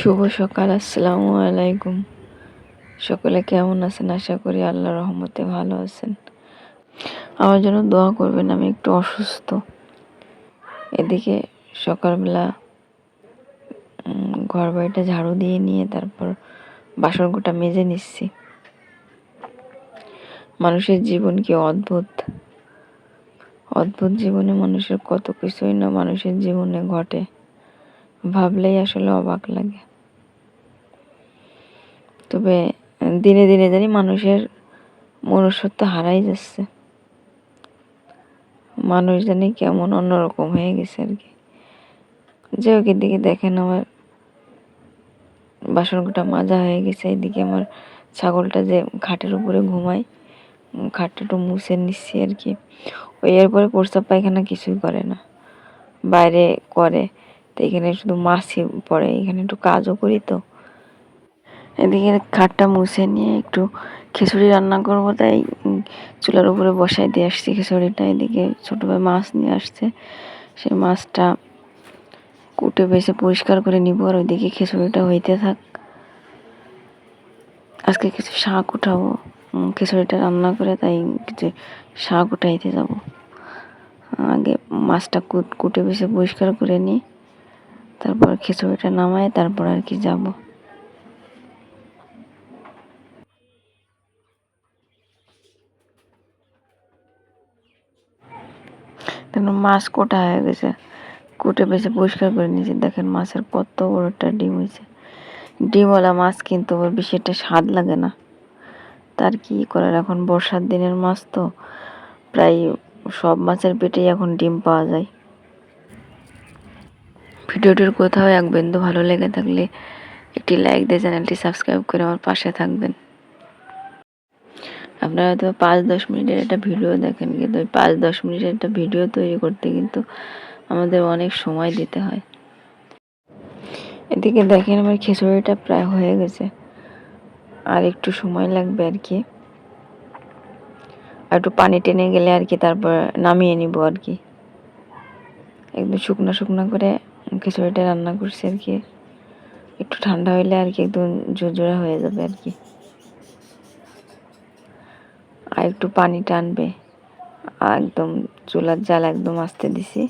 শুভ সকাল, আসসালামু আলাইকুম। সকলে কেমন আছেন? আশা করি আল্লাহ রহমতে ভালো আছেন। আমার জন্য দোয়া করবেন, আমি একটু অসুস্থ। এদিকে সকালবেলা ঘর বাড়িটা ঝাড়ু দিয়ে নিয়ে তারপর বাসনকোটা মেজে নিচ্ছি। মানুষের জীবন কি অদ্ভুত? অদ্ভুত জীবনে মানুষের কত কিছুই না মানুষের জীবনে ঘটে। ভাবলেই আসলে অবাক লাগে। তবে দিনে দিনে জানি মানুষের মনুষ্যত্ব হারাই যাচ্ছে। মানুষ জানি কেমন অন্যরকম হয়ে গেছে আর কি। যে ওকে দিকে দেখেন আমার বাসনকোটা মাজা হয়ে গেছে। এদিকে আমার ছাগলটা যে খাটের উপরে ঘুমায় খাটটা একটু মুছে নিচ্ছি আর কি। ওই এরপরে প্রস্তাব পায়খানা কিছুই করে না। বাইরে করে, তো এখানে শুধু মাছই পড়ে, এখানে একটু কাজও করি তো। এদিকে খাটটা মুছে নিয়ে একটু খিচুড়ি রান্না করব, তাই চুলার উপরে বসাই দিয়ে আসছি খিচুড়িটা। এদিকে ছোটো ভাই মাছ নিয়ে আসছে সেই মাছটা কুটে বেছে পরিষ্কার করে নিব, আর ওইদিকে খিচুড়িটা হইতে থাক। আজকে কিছু শাক উঠাবো খিচুড়িটা রান্না করে, তাই কিছু শাক উঠাইতে যাব। আগে মাছটা কুট, কুটে বেছে পরিষ্কার করে নিই, তারপর খিচুড়িটা নামায়, তারপর আর কি যাব দেখুন মাছ কোটা হয়ে গেছে। কুটে বেছে পরিষ্কার করে নিয়েছি। দেখেন মাছের কত বড় একটা ডিম হয়েছে। ডিমওয়ালা মাছ কিন্তু আবার বেশি একটা স্বাদ লাগে না। তার কি করার? এখন বর্ষার দিনের মাছ তো প্রায় সব মাছের পেটেই এখন ডিম পাওয়া যায়। ভিডিওটির কোথাও এক বিন্দু ভালো লেগে থাকলে একটি লাইক দিয়ে চ্যানেলটি সাবস্ক্রাইব করে আমার পাশে থাকবেন। আপনারা হয়তো পাঁচ, দশ মিনিটের একটা ভিডিও দেখেন, কিন্তু ওই পাঁচ, দশ মিনিটের একটা ভিডিও তৈরি করতে কিন্তু আমাদের অনেক সময় দিতে হয়। এদিকে দেখেন আমার খিচুড়িটা প্রায় হয়ে গেছে। আর একটু সময় লাগবে আর কি। আর একটু পানি টেনে গেলে আর কি তারপর নামিয়ে নিব আর কি। একদম শুকনো শুকনো করে খিচুড়িটা রান্না করছি আর কি। একটু ঠান্ডা হইলে আর কি একদম ঝুরঝুরা হয়ে যাবে আর কি। আর একটু পানি টানবে। একদম চুলার জাল একদম আসতে দিছি।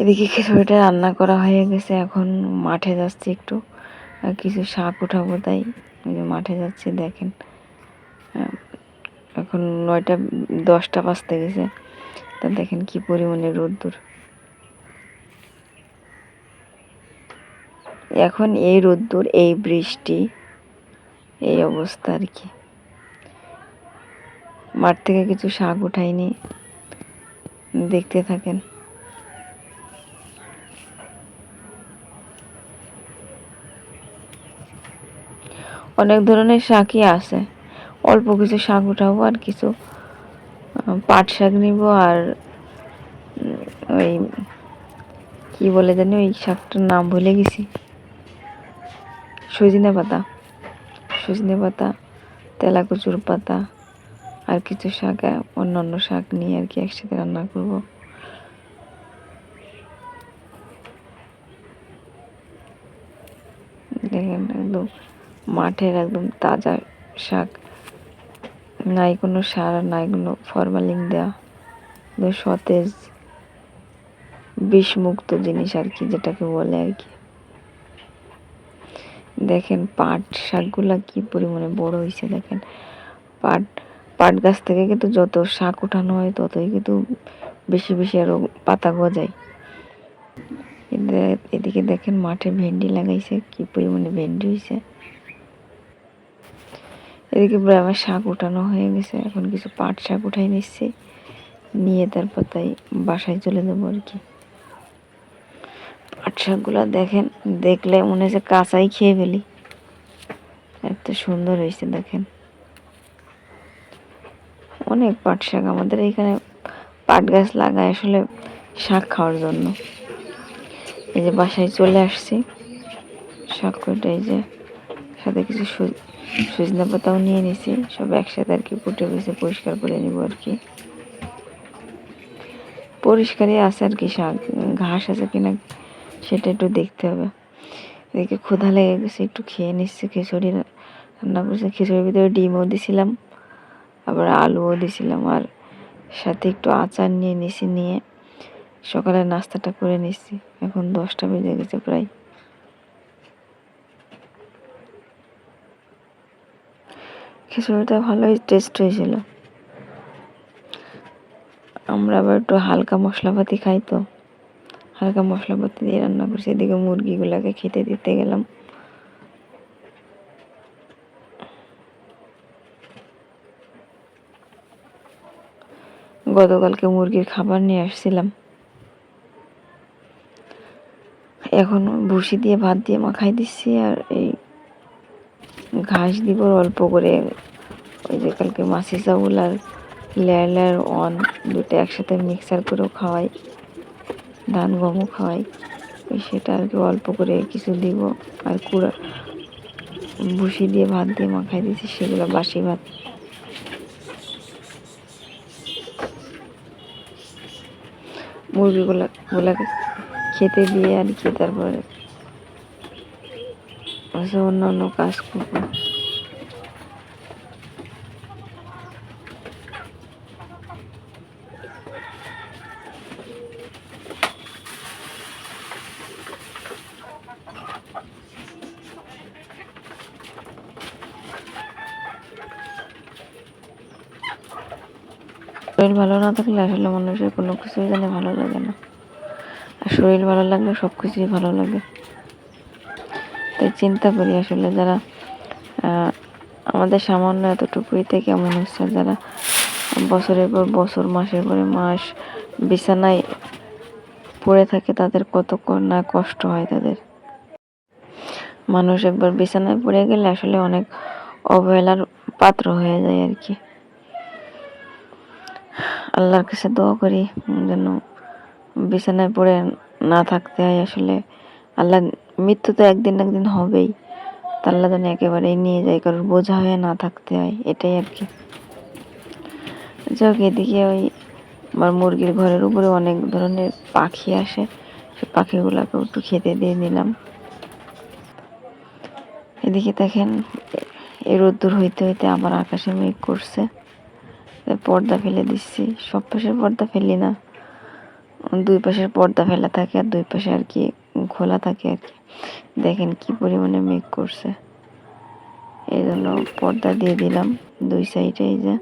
এদিকে খিচুড়িটা রান্না করা হয়ে গেছে, এখন মাঠে যাচ্ছি একটু। কিছু শাক উঠাবো তাই ওই যে মাঠে যাচ্ছি, দেখেন। এখন নয়টা, দশটা বাজতে গেছে। তা দেখেন কি পরিমাণে রোদ্দুর। এখন এই রোদ্দুর, এই বৃষ্টি, এই অবস্থা আর কি। মাঠ থেকে কিছু শাক উঠাইনি। দেখতে থাকেন। অনেক ধরনের শাকই আছে। অল্প কিছু শাক উঠাবো আর কিছু পাট শাক নিব আর ওই কি বলে জানি, ওই শাকটার নাম ভুলে গেছি। সজনে পাতা সজনে পাতা, তেলাকুচুর পাতা। আর কিছু শাক আহ, অন্যান্য শাক নিয়ে আর কি একসাথে রান্না করব। দেখেন একদম মাঠের একদম তাজা শাক। নাই কোনো সার নাই কোনো ফরমালিন দেওয়া একদম সতেজ বিষমুক্ত জিনিস আর কি যেটাকে বলে আর কি। দেখেন পাট শাকগুলা কি পরিমাণে বড় হয়েছে দেখেন। পাট পাট গাছ থেকে কিন্তু যত শাক উঠানো হয় ততই কিন্তু বেশি বেশি আরও পাতা গজায়। এদে- এদিকে দেখেন মাঠে ভেন্ডি লাগাইছে, কি পরিমাণে ভেন্ডি হয়েছে এদিকে আমার শাক উঠানো হয়ে গেছে, এখন কিছু পাট শাক উঠাই নিচ্ছি। নিয়ে তারপর তাই বাসায় চলে যাব আর কি। পাট শাকগুলো দেখেন, দেখলে মনে হচ্ছে কাঁচাই খেয়ে ফেলি। এত সুন্দর হয়েছে দেখেন। অনেক পাট শাক আমাদের এখানে পাট গাছ লাগায় আসলে শাক খাওয়ার জন্য। এই যে বাসায় চলে আসছি। শাক কটা এই যে সাথে কিছু সজ- সজনে পাতাও নিয়ে নিছি। সব একসাথে আর কি কুটে বেছে পরিষ্কার করে নিব আর কি। পরিষ্কারই আছে আর কি শাক। ঘাস আছে কিনা সেটা একটু দেখতে হবে। এদিকে ক্ষুধা লেগে গেছে, একটু খেয়ে নিচ্ছে খিচুড়ি রান্না করছে। খিচুড়ির ভিতরে ডিমও দিছিলাম। আবার আলুও দিছিলাম আর সাথে একটু আচার নিয়ে নিছি, নিয়ে সকালে নাস্তাটা করে নিচ্ছি এখন দশটা বেজে গেছে প্রায়। খিচুড়িটা ভালোই টেস্ট হয়েছিল। আমরা আবার একটু হালকা মশলাপাতি খাই তো। হালকা মশলাপাতি দিয়ে রান্না করছি, এদিকে মুরগিগুলাকে খেতে দিতে গেলাম। গতকালকে মুরগির খাবার নিয়ে আসছিলাম। এখন ভুসি দিয়ে, ভাত দিয়ে মাখাই দিচ্ছি আর এই ঘাস দিব অল্প করে ওই যে কালকে মাসি চাউল আর লেয়ার লেয়ার অন দুটো একসাথে মিক্সার করেও খাওয়াই, ধান, গমও খাওয়াই। সেটা আর কি অল্প করে কিছু দিব আর কুড়া ভুসি দিয়ে, ভাত দিয়ে মাখাই দিচ্ছি, সেগুলো বাসি ভাত। মুরগিগুলা গুলাকে খেতে দিয়ে আর কি তারপরে অন্য অন্য কাজ করব। শরীর ভালো না থাকলে আসলে মানুষের কোনো কিছুই জানে ভালো লাগে না। আর শরীর ভালো লাগলে সব কিছুই ভালো লাগে। তাই চিন্তা করি আসলে যারা আমাদের সামান্য এতটুকুইতে কেমন হচ্ছে, যারা বছরের পর বছর, মাসের পরে মাস বিছানায় পড়ে থাকে, তাদের কত না কষ্ট হয় তাদের। মানুষ একবার বিছানায় পড়ে গেলে আসলে অনেক অবহেলার পাত্র হয়ে যায় আর কি। আল্লাহর কাছে দোয়া করি যেন বিছানায় পড়ে না থাকতে হয় আসলে। আল্লাহ, মৃত্যু তো একদিন একদিন হবেই। আল্লাহ যেন একেবারেই নিয়ে যায়, কারোর বোঝা হয়ে না থাকতে হয়, এটাই আর কি। যাক এদিকে ওই আমার মুরগির ঘরের উপরে অনেক ধরনের পাখি আসে। সে পাখিগুলোকে একটু খেতে দিয়ে নিলাম। এদিকে দেখেন এই রোদ্দুর হইতে হইতে আবার আকাশে মেঘ করছে। পর্দা ফেলে দিচ্ছি। সব পাশের পর্দা ফেলি না। দুই পাশের পর্দা ফেলা থাকে আর দুই পাশে আর কি খোলা থাকে আর কি। দেখেন কি পরিমাণে মেঘ করছে। এই জন্য পর্দা দিয়ে দিলাম দুই সাইডে এই যে।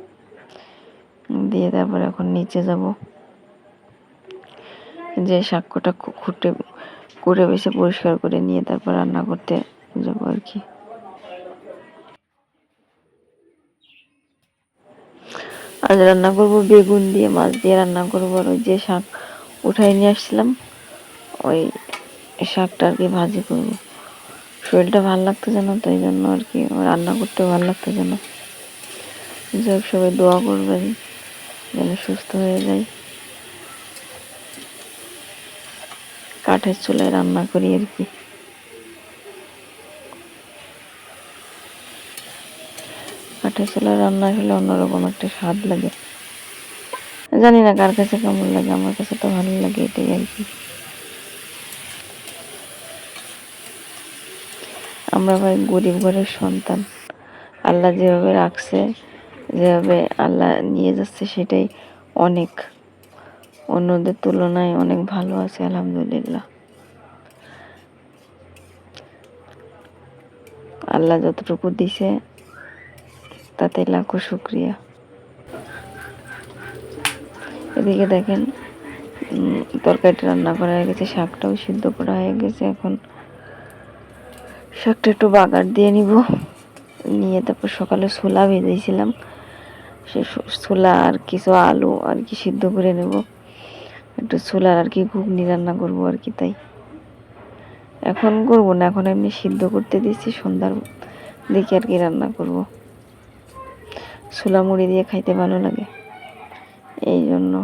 দিয়ে তারপর এখন নিচে যাব। যে শাকটা খুঁটে কুড়ে বেছে পরিষ্কার করে নিয়ে তারপর রান্না করতে যাব আর কি। আজ রান্না করব বেগুন দিয়ে, মাছ দিয়ে রান্না করব। আর ওই যে শাক উঠাই নিয়ে আসছিলাম, ওই শাকটা আর কি ভাজি করব। শরীরটা ভালো লাগতো যেন তো এই জন্য আর কি রান্না করতে ভালো লাগতো যেন। যাই সবাই দোয়া করবেন যেন সুস্থ হয়ে যায়। কাঠের চুলায় রান্না করি আর কি। কাঠের চুলায় রান্না হলে অন্যরকম একটা স্বাদ লাগে। জানি না কার কাছে কেমন লাগে, আমার কাছে তো ভালো লাগে এটাই আর কি। আমরা ভাই গরিব ঘরের সন্তান। আল্লাহ যেভাবে রাখছে, যেভাবে আল্লাহ নিয়ে যাচ্ছে, সেটাই অনেক। অন্যদের তুলনায় অনেক ভালো আছে, আলহামদুলিল্লাহ। আল্লাহ যতটুকু দিছে তাতে লাখো শুক্রিয়া। এদিকে দেখেন তরকারিটা রান্না করা হয়ে গেছে, শাকটাও সিদ্ধ করা হয়ে গেছে, এখন শাকটা একটু বাগার দিয়ে নিব। নিয়ে তারপর সকালে ছোলা ভেজেছিলাম, সে ছোলা আর কিছু আলু আর কি সিদ্ধ করে নেব। একটু ছোলার আর কি ঘুগনি রান্না করব আর কি তাই। এখন করব না, এখন এমনি সিদ্ধ করতে দিচ্ছি, সন্ধ্যার দিকে আর কি রান্না করব। ছোলা মুড়ি দিয়ে খাইতে ভালো লাগে। এই জন্য।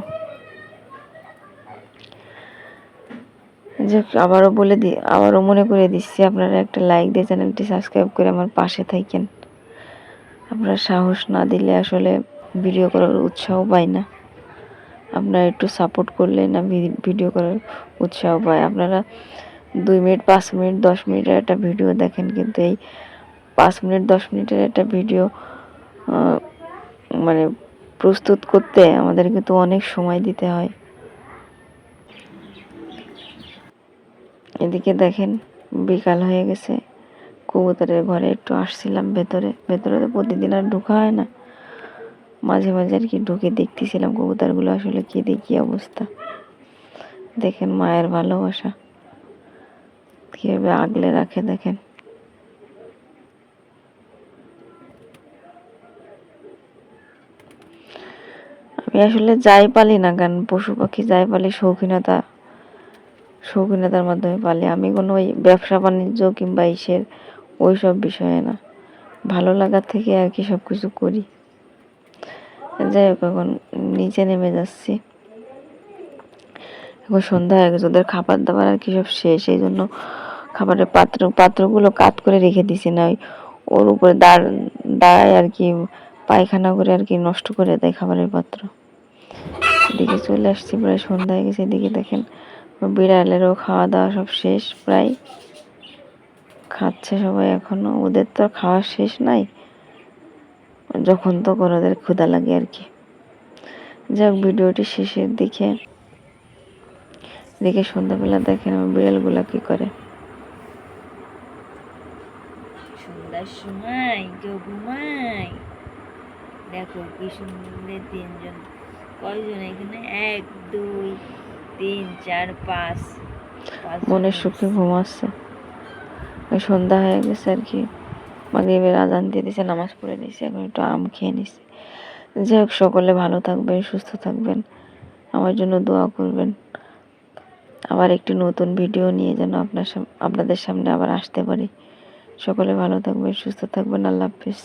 যে আবারও বলে দি আবারও মনে করে দিচ্ছি, আপনারা একটা লাইক দিয়ে চ্যানেলটি সাবস্ক্রাইব করে আমার পাশে থাকেন আপনারা সাহস না দিলে আসলে ভিডিও করার উৎসাহ পাই না। আপনারা একটু সাপোর্ট করলে না ভিডিও করার উৎসাহ পায় আপনারা দুই মিনিট, পাঁচ মিনিট, দশ মিনিটের একটা ভিডিও দেখেন, কিন্তু এই পাঁচ মিনিট, দশ মিনিটের একটা ভিডিও মানে প্রস্তুত করতে আমাদের কিন্তু অনেক সময় দিতে হয়। এদিকে দেখেন, বিকাল হয়ে গেছে। কবুতরের ঘরে একটু আসছিলাম ভেতরে। ভেতরে তো প্রতিদিন আর ঢোকা হয় না। মাঝে মাঝে আর কি ঢুকে দেখতেছিলাম কবুতরগুলো আসলে কি দেখি অবস্থা। দেখেন মায়ের ভালোবাসা। কীভাবে আগলে রাখে দেখেন। আমি আসলে যাই পালি না কেন? পশু পাখি যাই পালি, শৌখিনতা, শৌখিনতার মাধ্যমে পালি। আমি কোনো ওই ব্যবসা বাণিজ্য কিংবা ইসের ওই সব বিষয়ে না। ভালো লাগার থেকে আর কি সব কিছু করি। যাই হোক, এখন নিচে নেমে যাচ্ছি। এখন সন্ধ্যা হয়ে গেছে, ওদের খাবার দাবার আর কি সব শেষ। এই জন্য খাবারের পাত্র, পাত্রগুলো কাত করে রেখে দিছি না। ওই ওর উপরে দাঁড়, দাঁড়ায় আর কি, পায়খানা করে আর কি নষ্ট করে দেয় খাবারের পাত্র। এদিকে চলে আসছি, প্রায় সন্ধ্যা হয়ে গেছে। এদিকে দেখেন বিড়ালেরও খাওয়া দাওয়া সব শেষ, প্রায় খাচ্ছে সবাই এখনও। ওদের তো খাওয়া শেষ নাই, যখন তখন ওদের ক্ষুধা লাগে আর কি। যাই হোক ভিডিওটি শেষের দিকে। দেখে সন্ধ্যাবেলা দেখেন আমার বিড়ালগুলা কি করে। সন্ধ্যার সময় কেউ ঘুমায়। দেখো কি সুন্দর তিনজন কয়জন এখানে? এক দুই তিন চার পাঁচ। মনের সুখে ঘুমাচ্ছে ওই সন্ধ্যা হয়ে গেছে আর কি। মাগরিবের আজান দিয়ে দিছে নামাজ পড়ে নিছে এখন একটু আম খেয়ে নিছে। যাই হোক সকলে ভালো থাকবেন সুস্থ থাকবেন। আমার জন্য দোয়া করবেন। আবার একটি নতুন ভিডিও নিয়ে যেন আপনার আপনাদের সামনে আবার আসতে পারি। সকলে ভালো থাকবেন সুস্থ থাকবেন। আল্লাহ হাফিজ।